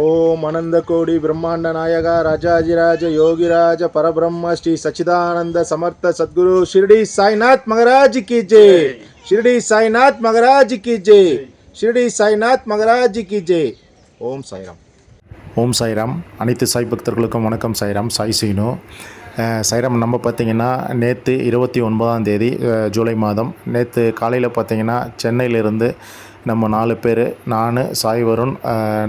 ஓம் அனந்த கோடி பிரம்மாண்ட நாயகா ராஜாஜிராஜ யோகிராஜ பரபிரம்ம ஸ்ரீ சச்சிதானந்த சமர்த்த சத்குரு ஷிர்டி சாய்நாத் மகராஜ் கி ஜெய் ஷிரடி சாய்நாத் மகராஜ் கி ஜெய் ஷிரடி சாய்நாத் மகராஜ் கி ஜெய் ஓம் சாய்ராம். ஓம் சாய்ராம். அனைத்து சாய் பக்தர்களுக்கும் வணக்கம் சாய்ராம். சாய் சீனு. சைரம் நம்ம பார்த்தீங்கன்னா நேற்று இருபத்தி ஒன்பதாம் தேதி ஜூலை மாதம். நேற்று காலையில் பார்த்தீங்கன்னா சென்னையிலிருந்து நம்ம நாலு பேர் நான் சாய் வருண்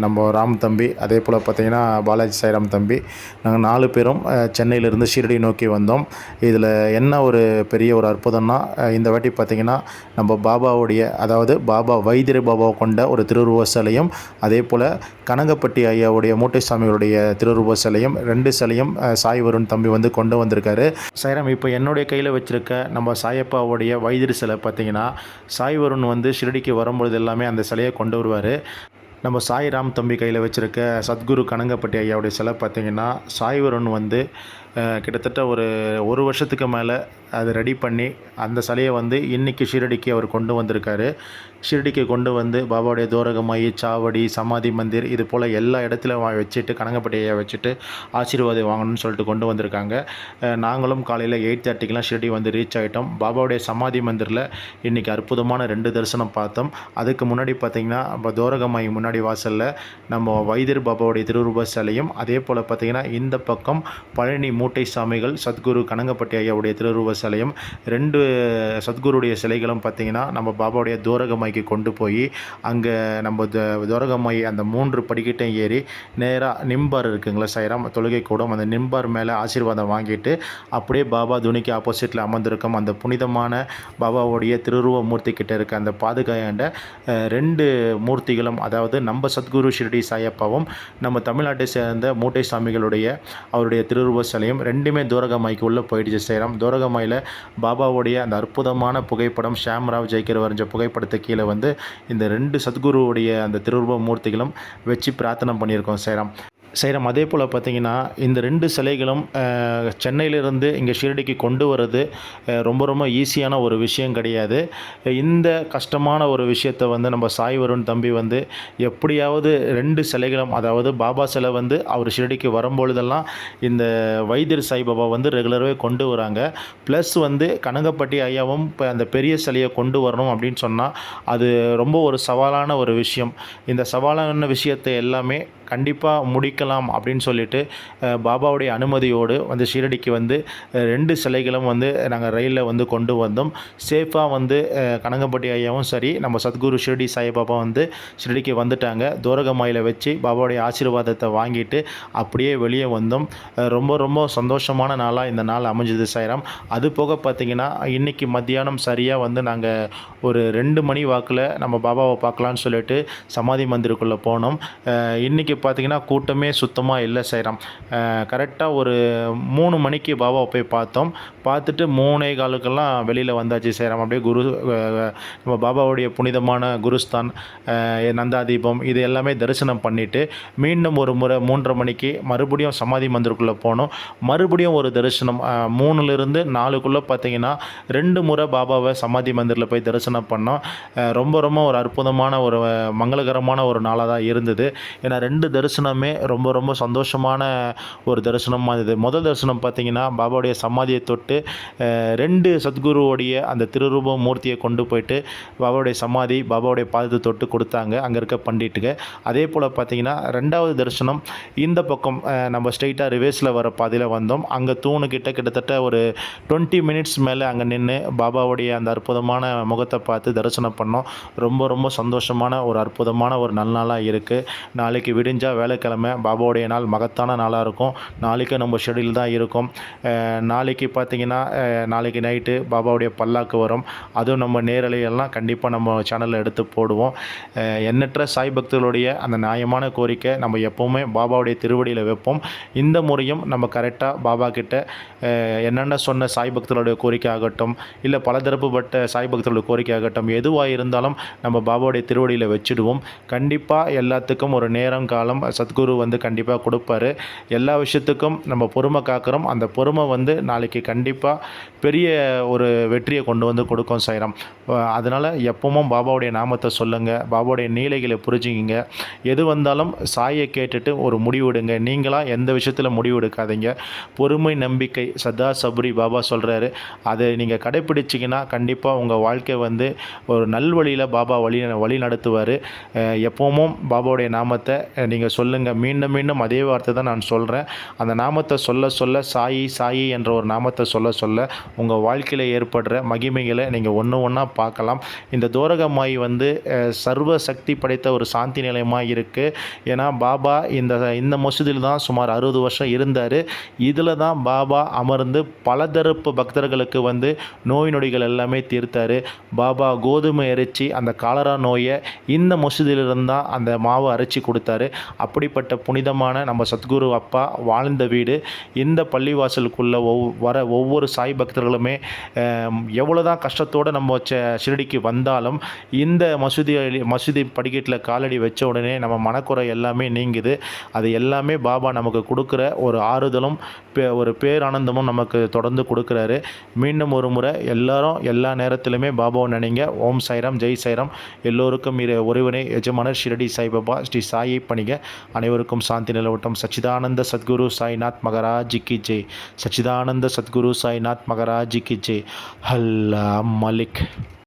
நம்ம ராம் தம்பி அதே போல் பார்த்தீங்கன்னா பாலாஜி சாய்ராம் தம்பி நாங்கள் நாலு பேரும் சென்னையிலேருந்து ஷீரடி நோக்கி வந்தோம். இதில் என்ன ஒரு பெரிய ஒரு அற்புதம்னா இந்த வாட்டி பார்த்தீங்கன்னா நம்ம பாபாவுடைய அதாவது பாபா வைத்திர பாபாவை கொண்ட ஒரு திருவுருவ சிலையும் அதே போல் கனகப்பட்டி ஐயாவுடைய மூட்டை சாமிகளுடைய திருவுருவ சிலையும் ரெண்டு சிலையும் சாய் வருண் தம்பி வந்து கொண்டு வந்திருக்காரு. சாய்ராம் இப்போ என்னுடைய கையில் வச்சுருக்க நம்ம சாயப்பாவுடைய வைத்திய சிலை பார்த்தீங்கன்னா சாய் வருண் வந்து ஷிரடிக்கு வரும்பொழுது எல்லாமே அந்த சிலையை கொண்டு வருவார். நம்ம சாய்ராம் தம்பி கையில் வச்சுருக்க சத்குரு கனங்கப்பட்டி ஐயாவுடைய சிலை பார்த்திங்கன்னா சாய்வரன் வந்து கிட்டத்தட்ட ஒரு ஒரு வருஷத்துக்கு மேலே அதை ரெடி பண்ணி அந்த சிலையை வந்து இன்றைக்கி ஷீரடிக்கு அவர் கொண்டு வந்திருக்காரு. ஷீரடிக்கு கொண்டு வந்து பாபாவுடைய தோரகமாயி சாவடி சமாதி மந்திர் இது போல் எல்லா இடத்துல வா- வச்சுட்டு கனகப்பட்டி வச்சுட்டு ஆசீர்வாதம் வாங்கணும்னு சொல்லிட்டு கொண்டு வந்திருக்காங்க. நாங்களும் காலையில் எயிட் தேர்ட்டிக்கெலாம் ஷிரடி வந்து ரீச் ஆகிட்டோம் பாபாவுடைய சமாதி மந்திரில் இன்றைக்கி அற்புதமான ரெண்டு தரிசனம் பார்த்தோம். அதுக்கு முன்னாடி பார்த்திங்கன்னா இப்போ தோரகமாயி முன்னாடி வாசலில் நம்ம வைத்தியர் பாபாவுடைய திருவுருவ சிலையும் அதே போல் பார்த்திங்கன்னா இந்த பக்கம் பழனி மூட்டை சாமிகள் சத்குரு கனகப்பட்டி ஐயாவுடைய திருவுருவ சிலையும் ரெண்டு சத்குருடைய சிலைகளும் பார்த்திங்கன்னா நம்ம பாபாவுடைய தோரகமாய்க்கு கொண்டு போய் அங்கே நம்ம தோரகமாய் அந்த மூன்று படிக்கட்டையும் ஏறி நேராக நிம்பார் இருக்குங்களா சைராம் தொழுகை கூடம் அந்த நிம்பார் மேலே ஆசீர்வாதம் வாங்கிட்டு அப்படியே பாபா துணிக்கு ஆப்போசிட்டில் அமர்ந்திருக்கும் அந்த புனிதமான பாபாவுடைய திருருவ மூர்த்தி கிட்ட இருக்க அந்த பாதுகாண்ட ரெண்டு மூர்த்திகளும் அதாவது நம்ம சத்குரு ஷிரடி சாயப்பாவும் நம்ம தமிழ்நாட்டை சேர்ந்த மூட்டை சாமிகளுடைய அவருடைய திருருவ சிலையும் ரெண்டுமே தூரகமாய்க்கு உள்ளே போயிடுச்சு சேரம். தூரகமாயில் பாபாவுடைய அந்த அற்புதமான புகைப்படம் ஷாம்ராவ் ஜெய்கர் வரைஞ்ச புகைப்படத்தை கீழே வந்து இந்த ரெண்டு சத்குருவுடைய அந்த திருவுருவ மூர்த்திகளும் வச்சு பிரார்த்தனை பண்ணியிருக்கோம் சேரம். செய்கிறோம் அதே போல் பார்த்திங்கன்னா இந்த ரெண்டு சிலைகளும் சென்னையிலிருந்து இங்கே ஷீரடிக்கு கொண்டு வர்றது ரொம்ப ரொம்ப ஈஸியான ஒரு விஷயம் கிடையாது. இந்த கஷ்டமான ஒரு விஷயத்தை வந்து நம்ம சாய் வருண் தம்பி வந்து எப்படியாவது ரெண்டு சிலைகளும் அதாவது பாபா சிலை வந்து அவர் ஷிரடிக்கு வரும்பொழுதெல்லாம் இந்த வைத்தியர் சாய்பாபா வந்து ரெகுலராகவே கொண்டு வராங்க. ப்ளஸ் வந்து கனகப்பட்டி ஐயாவும் இப்போ அந்த பெரிய சிலையை கொண்டு வரணும் அப்படின்னு சொன்னால் அது ரொம்ப ஒரு சவாலான ஒரு விஷயம். இந்த சவாலான விஷயத்தை எல்லாமே கண்டிப்பாக முடிக்கலாம் அப்படின்னு சொல்லிட்டு பாபாவுடைய அனுமதியோடு வந்து ஷீரடிக்கு வந்து ரெண்டு சிலைகளும் வந்து நாங்கள் ரயிலில் வந்து கொண்டு வந்தோம். சேஃபாக வந்து கனகம்பட்டி ஐயாவும் சரி நம்ம சத்குரு ஷிரடி சாய்பாபா வந்து ஷிரடிக்கு வந்துட்டாங்க. தோரகமாயில் வச்சு பாபாவுடைய ஆசீர்வாதத்தை வாங்கிட்டு அப்படியே வெளியே வந்தோம். ரொம்ப ரொம்ப சந்தோஷமான நாளாக இந்த நாள் அமைஞ்சது சாய்ராம். அது போக பார்த்தீங்கன்னா இன்றைக்கி மத்தியானம் சரியாக வந்து நாங்கள் ஒரு ரெண்டு மணி வாக்கில் நம்ம பாபாவை பார்க்கலான்னு சொல்லிட்டு சமாதி மந்திருக்குள்ளே போனோம். இன்றைக்கி பார்த்திங்கன்னா கூட்டமே சுத்தமாக இல்லை சாய்ராம் கரெக்டாக ஒரு மூணு மணிக்கு பாபாவை போய் பார்த்தோம். பார்த்துட்டு மூணே காலுக்கெல்லாம் வெளியில் வந்தாச்சு சாய்ராம் அப்படியே குரு நம்ம பாபாவுடைய புனிதமான குருஸ்தான் நந்தாதீபம் இது எல்லாமே தரிசனம் பண்ணிவிட்டு மீண்டும் ஒரு முறை மூன்றரை மணிக்கு மறுபடியும் சமாதி மந்திருக்குள்ளே போனோம். மறுபடியும் ஒரு தரிசனம் மூணுலேருந்து நாலுக்குள்ளே பார்த்தீங்கன்னா ரெண்டு முறை பாபாவை சமாதி மந்திரில் போய் தரிசனம் பண்ணோம். ரொம்ப ரொம்ப ஒரு அற்புதமான ஒரு மங்களகரமான ஒரு நாளாக தான் இருந்தது. ஏன்னா ரெண்டு தரிசனமே ரொம்ப ரொம்ப சந்தோஷமான ஒரு தரிசனமாக இருந்தது முதல் தரிசனம் பார்த்தீங்கன்னா பாபாவுடைய சமாதியை தொட்டு ரெண்டு சத்குருவோடைய அந்த திருரூப மூர்த்தியை கொண்டு போயிட்டு பாபாவுடைய சமாதி பாபாவுடைய பாதத்தை தொட்டு கொடுத்தாங்க. அங்கே இருக்க பண்டிட்டுக்கு அதே போல் பார்த்திங்கன்னா ரெண்டாவது தரிசனம் இந்த பக்கம் நம்ம ஸ்ட்ரைட்டாக ரிவேஸில் வர பாதையில் வந்தோம். அங்கே தூணுக்கிட்ட கிட்டத்தட்ட ஒரு டுவெண்ட்டி மினிட்ஸ் மேலே அங்கே நின்று பாபாவுடைய அந்த அற்புதமான முகத்தை பார்த்து தரிசனம் பண்ணோம். ரொம்ப ரொம்ப சந்தோஷமான ஒரு அற்புதமான ஒரு நல்நாளாக இருக்குது நாளைக்கு முடிஞ்சால் வேலைக்கிழமை பாபாவுடைய நாள் மகத்தான நாளாக இருக்கும். நாளைக்கு நம்ம ஷெடியூல் தான் இருக்கும். நாளைக்கு பார்த்தீங்கன்னா நாளைக்கு நைட்டு பாபாவுடைய பல்லாக்கு வரும். அதுவும் நம்ம நேரலையெல்லாம் கண்டிப்பாக நம்ம சேனலில் எடுத்து போடுவோம். எண்ணற்ற சாய் பக்தர்களுடைய அந்த நியாயமான கோரிக்கை நம்ம எப்போவுமே பாபாவுடைய திருவடியில் வைப்போம். இந்த முறையும் நம்ம கரெக்டாக பாபா கிட்ட என்னென்ன சொன்ன சாய் பக்தர்களுடைய கோரிக்கை ஆகட்டும் இல்லை பலதரப்புப்பட்ட சாய் பக்தர்களுடைய கோரிக்கை ஆகட்டும் எதுவாக இருந்தாலும் நம்ம பாபாவுடைய திருவடியில் வச்சுடுவோம். கண்டிப்பாக எல்லாத்துக்கும் ஒரு நேரம் காலம் கொடுத்தாலும் சத்குரு வந்து கண்டிப்பாக கொடுப்பாரு. எல்லா விஷயத்துக்கும் நம்ம பொறுமை காக்கிறோம். அந்த பொறுமை வந்து நாளைக்கு கண்டிப்பாக பெரிய ஒரு வெற்றியை கொண்டு வந்து கொடுக்கும் சைரம். அதனால் எப்பவும் பாபாவுடைய நாமத்தை சொல்லுங்கள் பாபாவுடைய நீலைகளை புரிஞ்சுக்கிங்க. எது வந்தாலும் சாயை கேட்டுட்டு ஒரு முடிவெடுங்க நீங்களாக எந்த விஷயத்தில் முடிவு எடுக்காதீங்க. பொறுமை நம்பிக்கை சதா சபரி பாபா சொல்கிறாரு அதை நீங்கள் கடைப்பிடிச்சிங்கன்னா கண்டிப்பாக உங்கள் வாழ்க்கை வந்து ஒரு நல்வழியில் பாபா வழி வழி நடத்துவார். எப்பவும் பாபாவுடைய நாமத்தை நீங்கள் சொல்லுங்கள் மீண்டும் மீண்டும் அதே வார்த்தை தான் நான் சொல்கிறேன் அந்த நாமத்தை சொல்ல சொல்ல சாயி சாயி என்ற ஒரு நாமத்தை சொல்ல சொல்ல உங்கள் வாழ்க்கையில் ஏற்படுற மகிமைகளை நீங்கள் ஒன்று ஒன்றா பார்க்கலாம். இந்த தோரகமாய் வந்து சர்வ சக்தி படைத்த ஒரு சாந்தி நிலையமாக இருக்குது ஏன்னா பாபா இந்த இந்த மசூதியில் தான் சுமார் அறுபது வருஷம் இருந்தார். இதில் தான் பாபா அமர்ந்து பலதரப்பு பக்தர்களுக்கு வந்து நோய் நொடிகள் எல்லாமே தீர்த்தார். பாபா கோதுமை அரைச்சி அந்த காலரா நோயை இந்த மசூதியிலிருந்து தான் அந்த மாவு அரைச்சி கொடுத்தாரு. அப்படிப்பட்ட புனிதமான நம்ம சத்குரு அப்பா வாழ்ந்த வீடு இந்த பள்ளிவாசலுக்குள்ளே ஒவ் வர ஒவ்வொரு சாய் பக்தர்களுமே எவ்வளோ தான் கஷ்டத்தோடு நம்ம வச்ச ஷிரடிக்கு வந்தாலும் இந்த மசூதி மசூதி படிக்கட்டில் காலடி வச்ச உடனே நம்ம மனக்குறை எல்லாமே நீங்குது. அது எல்லாமே பாபா நமக்கு கொடுக்குற ஒரு ஆறுதலும் பே ஒரு பேரானந்தமும் நமக்கு தொடர்ந்து கொடுக்குறாரு. மீண்டும் ஒரு முறை எல்லாரும் எல்லா நேரத்திலுமே பாபாவை நினைங்க. ஓம் சாய்ராம் ஜெய் சாய்ராம். எல்லோருக்கும் இரு ஒருவனே எஜமானர் ஷிரடி சாய்பாபா ஸ்ரீ சாயை பணிக. அனைவருக்கும் சாந்தி நிலவட்டம். சச்சிதானந்த சத்குரு சாய்நாத் மகராஜ் கி ஜெய். சச்சிதானந்த சத்குரு சாய்நாத் மகராஜ் கி ஜெய். அல்லா மலிக்.